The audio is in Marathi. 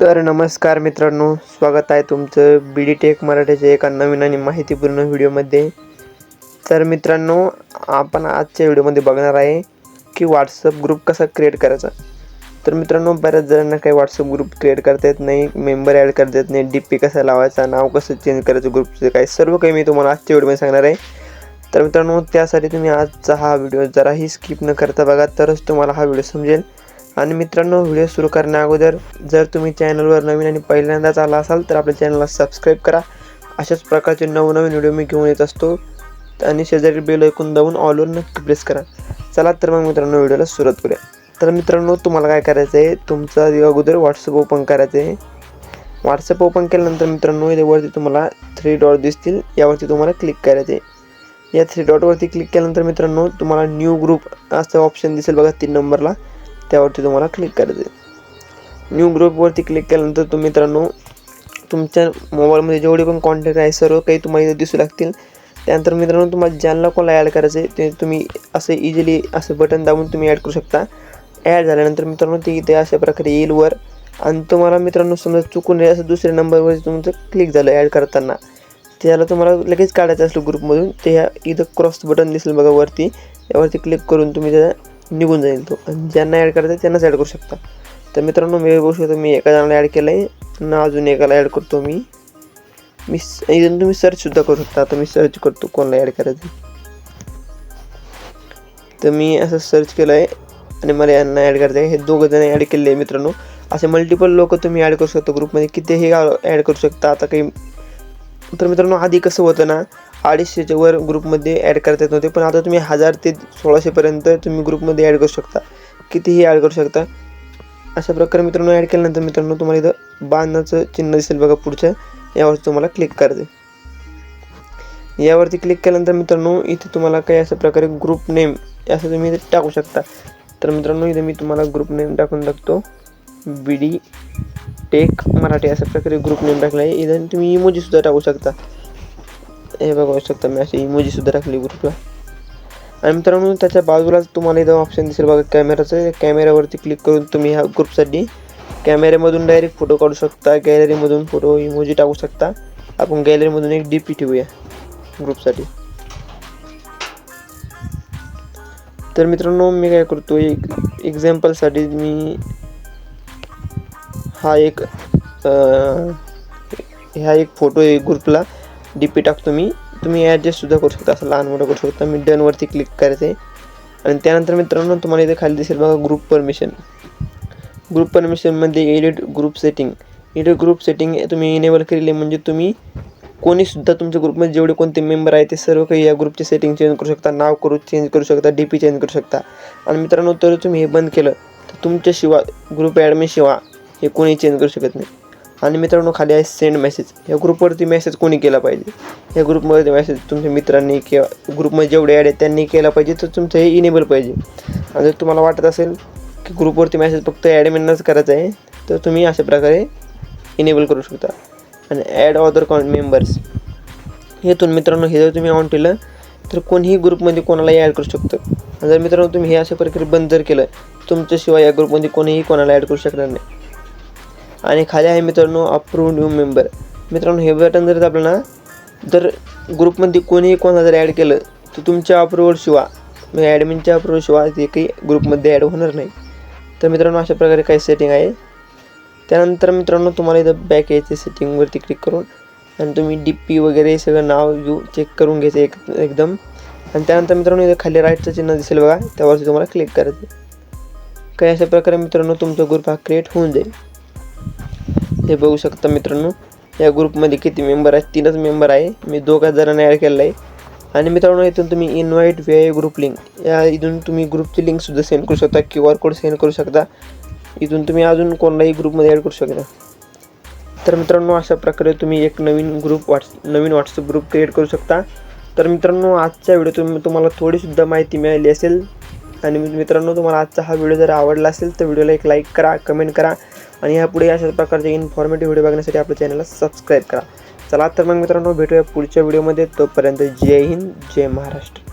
तर नमस्कार मित्रांनो स्वागत आहे तुमचं बी डी टेक मराठीच्या एका नवीन आणि माहितीपूर्ण व्हिडिओमध्ये. तर मित्रांनो आपण आजच्या व्हिडिओमध्ये बघणार आहे की व्हॉट्सअप ग्रुप कसा क्रिएट करायचा. तर मित्रांनो बऱ्याच जणांना काही व्हॉट्सअप ग्रुप क्रिएट करता येत नाही मेंबर ॲड करता येत नाही डी पी कसा लावायचा नाव कसं चेंज करायचं ग्रुपचं काय सर्व काही मी तुम्हाला आजच्या व्हिडिओमध्ये सांगणार आहे. तर मित्रांनो त्यासाठी तुम्ही आजचा हा व्हिडिओ जराही स्किप न करता बघा तरच तुम्हाला हा व्हिडिओ समजेल. आणि मित्रांनो व्हिडिओ सुरू करण्या अगोदर जर तुम्ही चॅनलवर नवीन आणि पहिल्यांदाच आला असाल तर आपल्या चॅनलला सबस्क्राईब करा. अशाच प्रकारचे नवनवीन व्हिडिओ मी घेऊन येत असतो. आणि शेजारी बेल ऐकून दाबून ऑलवर नक्की प्रेस करा. चला तर मग मित्रांनो व्हिडिओला सुरुवात करूया. तर मित्रांनो तुम्हाला काय करायचं आहे? तुमचा अगोदर व्हॉट्सअप ओपन करायचं आहे. व्हॉट्सअप ओपन केल्यानंतर मित्रांनो यावरती तुम्हाला थ्री डॉट दिसतील. यावरती तुम्हाला क्लिक करायचे या थ्री डॉटवरती क्लिक केल्यानंतर मित्रांनो तुम्हाला न्यू ग्रुप असं ऑप्शन दिसेल बघा तीन नंबरला त्यावरती तुम्हाला क्लिक करायचं आहे न्यू ग्रुपवरती क्लिक केल्यानंतर तुम्ही मित्रांनो तुमच्या मोबाईलमध्ये जेवढे पण कॉन्टॅक्ट आहे सर्व काही तुम्हाला इथे दिसू लागतील. त्यानंतर मित्रांनो तुम्हाला ज्यांना कोणाला ॲड करायचं आहे ते तुम्ही असं इझिली असं बटन दाबून तुम्ही ॲड करू शकता. ॲड झाल्यानंतर मित्रांनो ते इथे अशा प्रकारे येईल वर. आणि तुम्हाला मित्रांनो समजा चुकून असं दुसऱ्या नंबरवरती तुमचं क्लिक झालं ॲड करताना. त्याला तुम्हाला लगेच काढायचं असलं ग्रुपमधून ते ह्या इथं क्रॉस बटन दिसेल बघा वरती. त्यावरती क्लिक करून तुम्ही त्याचा निघून जाईल तो. आणि ज्यांना ॲड करायचं आहे त्यांनाच ॲड करू शकता. तर मित्रांनो मी बघू शकतो मी एका जणाला ॲड केलं आहे ना अजून एकाला ॲड करतो मी. मी इथून तुम्ही सर्चसुद्धा करू शकता. आता मी सर्च करतो कोणाला ॲड करायचं तर मी असं सर्च केलं आहे आणि मला यांना ॲड करायचं आहे हे दोघं जण ॲड केले आहे मित्रांनो. असे मल्टिपल लोक तुम्ही ॲड करू शकता ग्रुपमध्ये किती हे ॲड करू शकता. आता काही तर मित्रांनो आधी कसं होतं ना अडीचशेच्या वर ग्रुपमध्ये ॲड करता येत नव्हते. पण आता तुम्ही हजार ते सोळाशेपर्यंत तुम्ही ग्रुपमध्ये ॲड करू शकता. कितीही ॲड करू शकता. अशा प्रकारे मित्रांनो ॲड केल्यानंतर मित्रांनो तुम्हाला इथं बांधण्याचं चिन्ह दिसेल बघा पुढच्या यावरती तुम्हाला क्लिक करायचं यावरती क्लिक केल्यानंतर मित्रांनो इथे तुम्हाला काही अशा प्रकारे ग्रुप नेम असं तुम्ही इथे टाकू शकता. तर मित्रांनो इथे मी तुम्हाला ग्रुप नेम टाकून टाकतो. बी डी टेक मराठी अशा प्रकारे ग्रुप नेम टाकला आहे. इथं तुम्ही इमोजीसुद्धा टाकू शकता. हे बघू शकता मी अशी इमोजीसुद्धा टाकली ग्रुपला आणि मित्रांनो त्याच्या बाजूलाच तुम्हाला इथं ऑप्शन दिसेल बघा कॅमेराचं कॅमेऱ्यावरती क्लिक करून तुम्ही ह्या ग्रुपसाठी कॅमेऱ्यामधून डायरेक्ट फोटो काढू शकता गॅलरीमधून फोटो इमोजी टाकू शकता. आपण गॅलरीमधून एक डी पी ठेवूया ग्रुपसाठी तर मित्रांनो मी काय करतो एक एक्झाम्पलसाठी मी हा एक ह्या एक फोटो आहे ग्रुपला डी पी टाकतो मी तुम्ही ॲडजस्टसुद्धा करू शकता. असं लहान मोठं करू शकता. मी डनवरती क्लिक करायचं. आहे आणि त्यानंतर मित्रांनो तुम्हाला इथे खाली दिसेल बघा group permission group परमिशनमध्ये edit group setting edit group setting तुम्ही इनेबल केलेली म्हणजे तुम्ही कोणीसुद्धा तुमच्या ग्रुपमध्ये जेवढे कोणते मेंबर आहे ते सर्व काही या ग्रुपचे सेटिंग चेंज करू शकता. नाव करू चेंज करू शकता. डी पी चेंज करू शकता. आणि मित्रांनो तर तुम्ही हे बंद केलं तर तुमच्याशिवाय ग्रुप ॲडमिनशिवाय हे कोणी चेंज करू शकत नाही. आणि मित्रांनो खाली आहे सेंड मेसेज या ग्रुपवरती मेसेज कोणी केला पाहिजे? या ग्रुपमध्ये मेसेज तुमच्या मित्रांनी किंवा ग्रुपमध्ये जेवढे ॲड आहेत त्यांनी केला पाहिजे तर तुमचं हे इनेबल पाहिजे. आणि जर तुम्हाला वाटत असेल की ग्रुपवरती मेसेज फक्त ॲडमिनच करायचा आहे तर तुम्ही अशा प्रकारे इनेबल करू शकता. आणि ॲड ऑदर कॉन मेंबर्स हेतून मित्रांनो हे जर तुम्ही ऑन केलं तर कोणीही ग्रुपमध्ये कोणालाही ॲड करू शकतं. जर मित्रांनो तुम्ही हे अशा प्रकारे बंद जर केलं तुमच्याशिवाय या ग्रुपमध्ये कोणीही कोणाला ॲड करू शकणार नाही. आणि खाली आहे मित्रांनो अप्रूव्ह न्यू मेंबर मित्रांनो हे बटन जर दाबलं ना जर ग्रुपमध्ये कोणीही कोणाला जर ॲड केलं तर तुमच्या अप्रुव्हल शिवा. म्हणजे ॲडमिनच्या अप्रुव्हल शिवाय ते काही ग्रुपमध्ये ॲड होणार नाही. तर मित्रांनो अशा प्रकारे काही सेटिंग आहे. त्यानंतर मित्रांनो तुम्हाला इथं बॅक यायचे सेटिंगवरती क्लिक करून. आणि तुम्ही डी पी वगैरे सगळं नाव व्यू चेक करून घ्यायचं एक एकदम. आणि त्यानंतर मित्रांनो इथं खाली राईटचं चिन्ह दिसेल बघा त्यावरती तुम्हाला क्लिक करायचं काही अशा प्रकारे मित्रांनो तुमचा ग्रुप हा क्रिएट होऊन जाईल. हे बघू शकता मित्रांनो या ग्रुपमध्ये किती मेंबर आहेत? तीनच मेंबर आहे. मी दोघा जणांना ॲड केलेला आहे. आणि मित्रांनो इथून तुम्ही इन्व्हाइट व्ही ग्रुप लिंक या इथून तुम्ही ग्रुपची लिंकसुद्धा सेंड करू शकता क्यू आर कोड सेंड करू शकता. इथून तुम्ही अजून कोणालाही ग्रुपमध्ये ॲड करू शकता. तर मित्रांनो अशा प्रकारे तुम्ही एक नवीन ग्रुप व्हॉट्स नवीन व्हॉट्सअप ग्रुप क्रिएट करू शकता. तर मित्रांनो आजच्या व्हिडिओतून तुम्हाला थोडीसुद्धा माहिती मिळाली असेल आणि मित्रांनो तुम्हाला आजचा हा व्हिडिओ जर आवडला असेल तर व्हिडिओला एक लाईक करा कमेंट करा. आणि यापुढे अशाच प्रकारचे इन्फॉर्मेटिव्ह व्हिडिओ बघण्यासाठी आपल्या चॅनलला सबस्क्राईब करा. चला तर मग मित्रांनो भेटूया पुढच्या व्हिडिओमध्ये तोपर्यंत जय हिंद जय महाराष्ट्र.